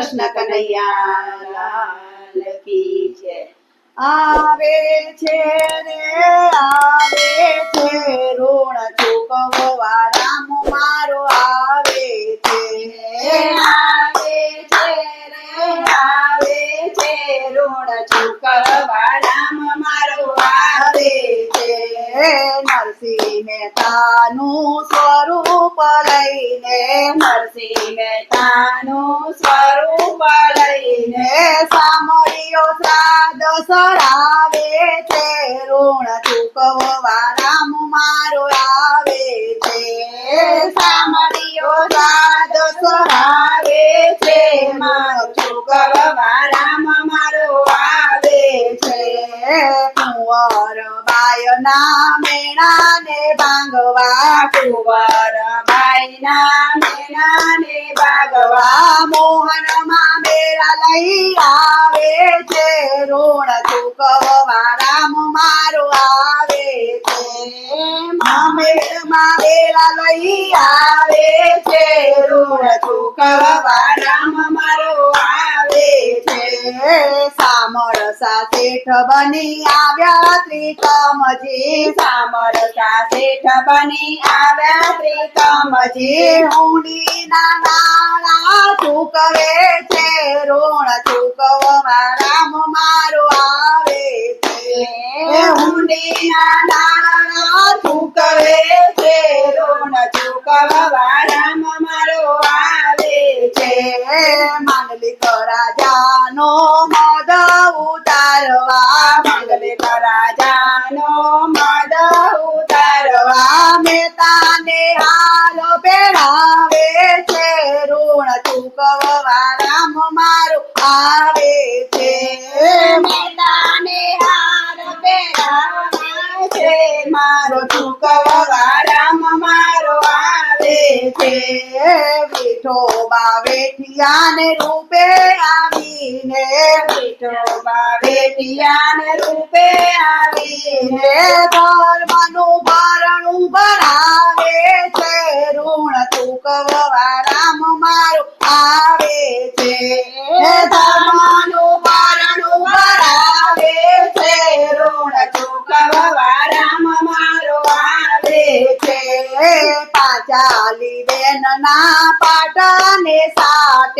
કૃષ્ણ કનૈયા લાલ કી છે. આવે છે ને આવે છે ઋણ ચૂકવવા મહેતાનું સ્વરૂપ લઈને નરસિંહ મહેતાનું સ્વરૂપ લઈને સામળીઓ શ્રાદ્ધ સરાવે છે ઋણ ચૂકવવા કુંવર બાયના મેણાને ભાંગવા, કુંવર બાઈના મેણાને ભાગવા, મોહનમાં મેળા લઈ આવે છે, ઋણ ચૂકવવા, રામ મારો આવે છે. મામેરમાં મેળા લઈ આવે છે, ઋણ ચૂકવવા, રામ મારો આવે છે. સામરસા શેઠ બની આવ્યા ત્રિકમજી સામરસા શેઠ બની આવ્યા ત્રિકમજી હુંડીના નાણા ચૂકવે છે. ઋણ ચૂકવવા રામ મારો આવે છે. હુંડીના નાણા ચૂકવે છે. ઋણ ચૂકવવા રામ મારો આવે છે. માંડલી રાજાનો વિઠોબા વેઠિયાને રૂપે આવીને વિઠોબા બેટિયાને રૂપે આવીને ધર્મનું ભરણું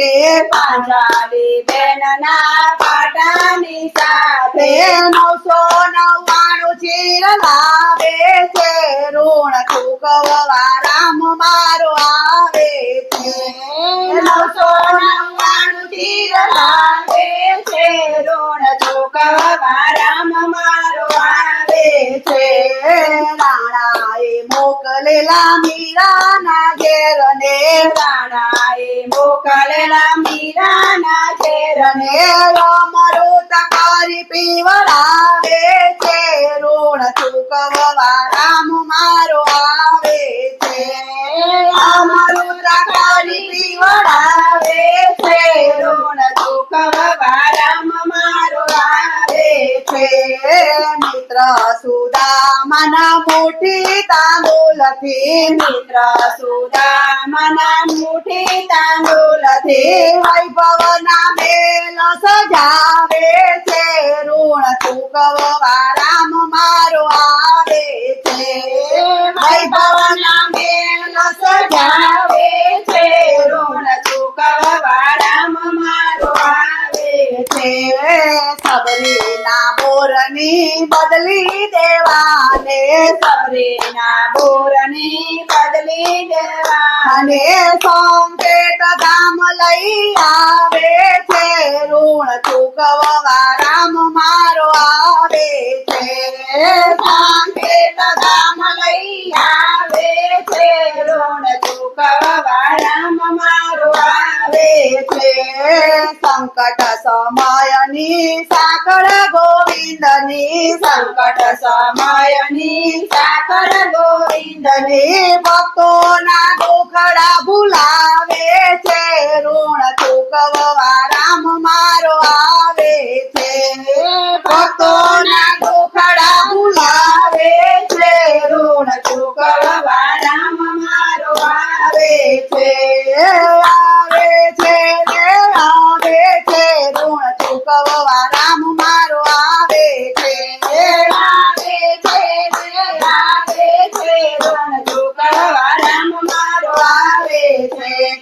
સાટે પાંજાલી બેનના પાટાની સાથે નવસો નવ્વાણું ચીર લાવે છે ઋણ ચૂકવવા રામ મારો આવે છે. નવસો નવ્વાણું ચીર લાવે છે ઋણ ચૂકવવા રામ મારો આવે છે રાણાએ મોકલેલા મીરાના ઘેરને રાણાએ મોકલેલા મીરાના ઘેરને અમૃત કરી પીવડાવે છે. ઋણ ચૂકવવા રામ મારો આવે છે. અમૃત કરી પીવડાવે છે ઋણ ચૂકવવા રામ મારો આવે છે મિત્ર સુદામના મોટી તાંદુલથી મિત્ર સુદામના મુઠી તાંદુલથી વૈભવના મેલ સજાવે છે ઋણ ચૂકવવા રામ મારો આવે છે વૈભવના મેલ સજાવે છે ઋણ ચૂકવવા રામ મારો આવે છે સબરીના બદલી દેવાને, સબરીના બોરની બદલી દેવાને સંકેત લઈ આવે છે, ઋણ ચૂકવવા મારો આવે છે. સાંકેત ધામ લઈ આવે છે, ઋણ ચૂકવવા રામ મારો આવે છે. સંકટ સમયની સાકળ ગોવિંદની સંકટ સમયની સાકર ગોવિંદની ભક્તોના દુખડા ભૂલાવે છે ઋણ ચૂકવવા રામ મારો આવે છે ભક્તોના દુખડા ભૂલાવે છે ઋણ ચૂકવવા રામ મારો આવે છે